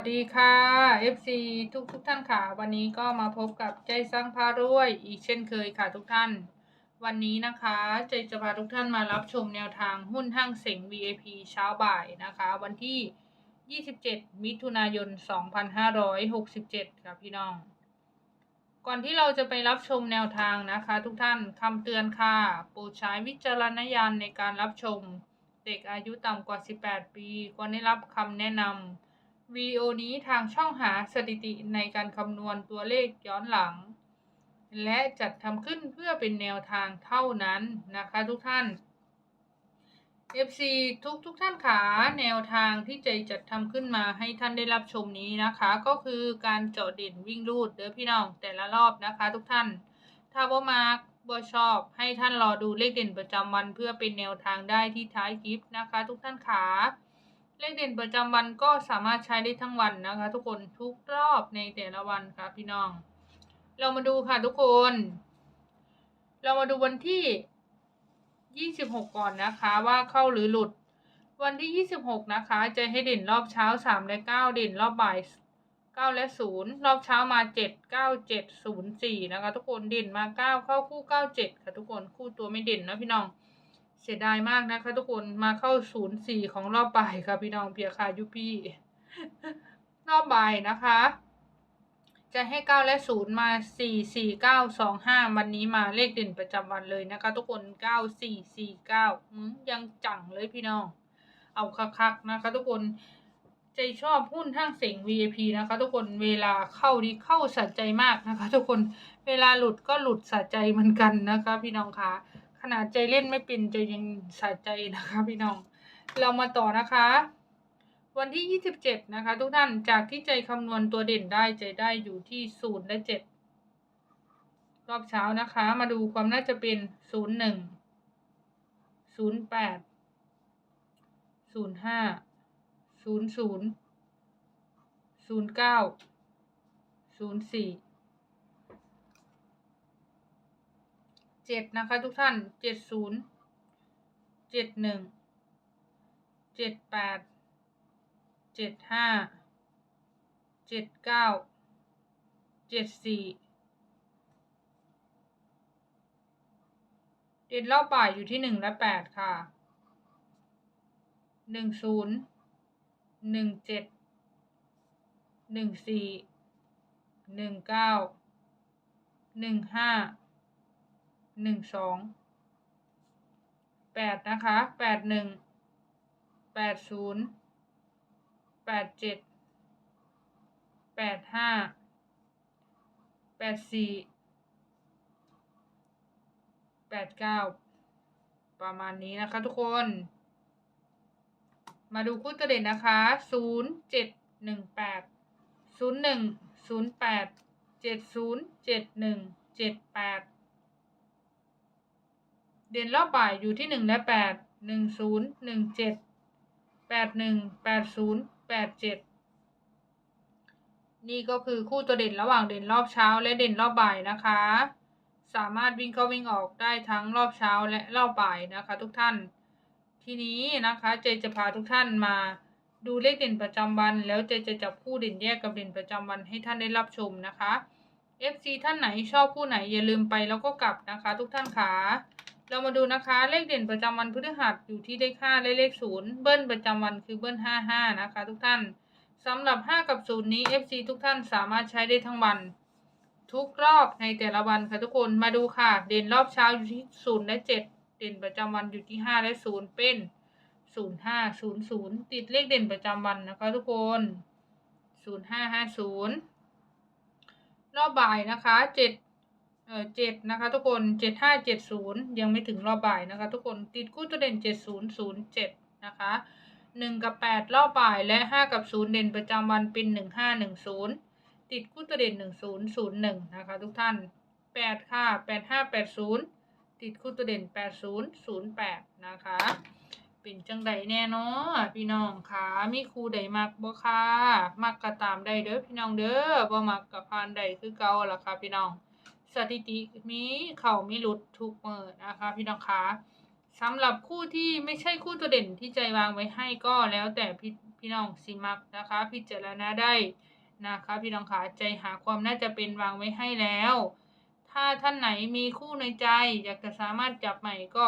สวัสดีค่ะ FC ทุกทุกท่านค่ะ วันนี้ก็มาพบกับใจสร้างพารวย อีกเช่นเคยค่ะทุกท่าน วันนี้นะคะ ใจจะพาทุกท่านมารับชมแนวทางหุ้นห้างเสง VIP เช้าบ่ายนะคะ วันที่ 27 มิถุนายน 2567 ค่ะพี่น้อง ก่อนที่เราจะไปรับชมแนวทางนะคะ ทุกท่านคำเตือนค่ะโปรดใช้วิจารณญาณในการรับชม เด็กอายุต่ำกว่า 18 ปีควรได้รับคำแนะนำ วิดีโอนี้ทางช่องหาสถิติในการคำนวณตัวเลขย้อนหลัง และจัดทำขึ้นเพื่อเป็นแนวทางเท่านั้นนะคะทุกท่าน FC ทุกทุกท่านขาแนวทางที่ใจจัดทำขึ้นมาให้ท่านได้รับชมนี้นะคะ ก็คือการเจาะเด่นวิ่งรูดเด้อพี่น้องแต่ละรอบนะคะทุกท่าน ถ้าว่ามาร์กบ่ชอบให้ท่านรอดูเลขเด่นประจำวันเพื่อเป็นแนวทางได้ที่ท้ายคลิปนะคะ ทุกท่านขา เลขเด่นประจำวันก็สามารถใช้ได้ทั้งวันนะคะ ทุกคนทุกรอบในแต่ละวันค่ะพี่น้อง เรามาดูค่ะทุกคน เรามาดูวันที่ 26 ก่อนนะคะว่าเข้าหรือหลุด วันที่ 26 นะคะ จะให้เด่นรอบเช้า 3 และ 9 เด่นรอบบ่าย 9 และ 0 รอบเช้ามา 7 9 7 0 4 นะคะ ทุกคนเด่นมา 9 เข้าคู่ 97 ค่ะทุกคนคู่ตัวไม่เด่นนะพี่น้อง เสียดายมากนะคะทุกคนมาเข้าศูนย์สี่ของรอบบ่ายค่ะพี่น้องเพียคายุพี่รอบบ่ายนะคะ จะให้เก้าและศูนย์มาสี่สี่เก้าสองห้าวันนี้มาเลขเด่นประจำวันเลยนะคะ ทุกคนเก้าสี่สี่เก้ายังจังเลยพี่น้อง เอาคักๆนะคะ ทุกคนใจชอบหุ้นทั้งเสียง VIP นะคะ ทุกคนเวลาเข้าดีเข้าสะใจมากนะคะ ทุกคนเวลาหลุดก็หลุดสะใจเหมือนกันนะคะ พี่น้องคะ นาดใจเล่นไม่เป็นใจยังสะใจนะคะพี่น้อง เรามาต่อนะคะ วันที่ 27 นะคะ ทุกท่านจากที่ใจคำนวณตัวเด่นได้ใจได้อยู่ที่0และ7รอบเช้านะคะ มาดูความน่าจะเป็น01 08 05 00 09 04เจ็ดนะคะทุกท่านเจ็ดศูนย์เจ็ดหนึ่งเจ็ดแปดเจ็ดห้าเจ็ดเก้าเจ็ดสี่เด่นรอบบ่ายอยู่ที่หนึ่งและแปดค่ะหนึ่งศูนย์หนึ่งเจ็ดหนึ่งสี่หนึ่งเก้าหนึ่งห้า หนึ่งสองแปดนะคะแปดหนึ่งแปดศูนย์แปดเจ็ดแปดห้าแปดสี่แปดเก้าประมาณนี้นะคะทุกคน มาดูคู่ตัวเด่นนะคะศูนย์เจ็ดหนึ่งแปดศูนย์หนึ่งศูนย์แปดเจ็ดศูนย์เจ็ดหนึ่งเจ็ดแปด เด่นรอบบ่ายอยู่ที่หนึ่งและแปดหนึ่งศูนย์หนึ่งเจ็ดแปดหนึ่งแปดศูนย์แปดเจ็ดนี่ก็คือคู่ตัวเด่นระหว่างเด่นรอบเช้าและเด่นรอบบ่ายนะคะ สามารถวิ่งเข้าวิ่งออกได้ทั้งรอบเช้าและรอบบ่ายนะคะ ทุกท่าน ทีนี้นะคะเจจะพาทุกท่านมาดูเลขเด่นประจำวัน แล้วเจจะจับคู่เด่นแยกกับเด่นประจำวันให้ท่านได้รับชมนะคะ FC ท่านไหนชอบคู่ไหนอย่าลืมไปแล้วก็กลับนะคะ ทุกท่านค่ะ เรามาดูนะคะ เลขเด่นประจำวันพฤหัสอยู่ที่เลข5และเลข0เบิ้ลประจำวันคือเบิ้ล55นะคะ ทุกท่านสำหรับ5กับ0นี้ FC ทุกท่านสามารถใช้ได้ทั้งวัน ทุกรอบในแต่ละวันค่ะทุกคนมาดูค่ะ เด่นรอบเช้าอยู่ที่0และ7เด่นประจำวันอยู่ที่5และ0เป็น05 00ติดเลขเด่นประจำวันนะคะทุกคน0550รอบบ่ายนะคะเจ็ด เออเจ็ดนะคะทุกคนเจ็ดห้าเจ็ดศูนย์ยังไม่ถึงรอบบ่ายนะคะ ทุกคนติดคู่ตัวเด่นเจ็ดศูนย์ศูนย์เจ็ดนะคะหนึ่งกับแปดรอบบ่ายและห้ากับศูนย์เด่นประจำวันเป็นหนึ่งห้าหนึ่งศูนย์ติดคู่ตัวเด่นหนึ่งศูนย์ศูนย์หนึ่งนะคะ ทุกท่านแปดค่ะแปดห้าแปดศูนย์ติดคู่ตัวเด่นแปดศูนย์ศูนย์แปดนะคะเป็นจังใดแน่เนาะพี่น้องค่ะมีครูใดมักบ่ค่ะมักก็ตามได้เด้อพี่น้องเด้อบ่มักก็ผ่านได้คือเก่าล่ะค่ะพี่น้อง สถิติมีเขาไมีหลุดทุกเมื่อนะคะพี่น้องคะสำหรับคู่ที่ไม่ใช่คู่ตัวเด่นที่ใจวางไว้ให้ก็แล้วแต่พี่พี่น้องสิมักนะคะ พิจารณาได้นะคะพี่น้องขาใจหาความน่าจะเป็นวางไว้ให้แล้ว ถ้าท่านไหนมีคู่ในใจ อยากจะสามารถจับใหม่ก็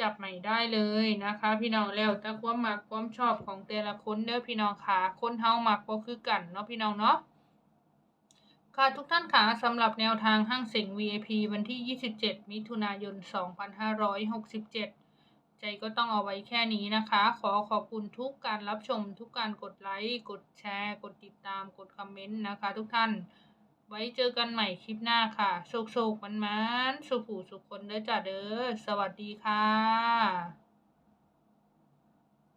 จับใหม่ได้เลยนะคะ พี่น้องแล้วแต่ความมักความชอบของแต่ละคนเด้อพี่น้องขาคนเฮามักบ่คือกันเนาะพี่น้องเนาะ ค่ะทุกท่านค่ะสำหรับแนวทางห้างเสียง VIP วันที่ 27 มิถุนายน 2567 ใจก็ต้องเอาไว้แค่นี้นะคะ ขอขอบคุณทุกการรับชม ทุกการกดไลค์ กดแชร์ กดติดตาม กดคอมเมนต์นะคะ ทุกท่าน ไว้เจอกันใหม่คลิปหน้าค่ะโชคโชคมันมันสุขหูสุขคนเด้อจ้าเด้อ สวัสดีค่ะ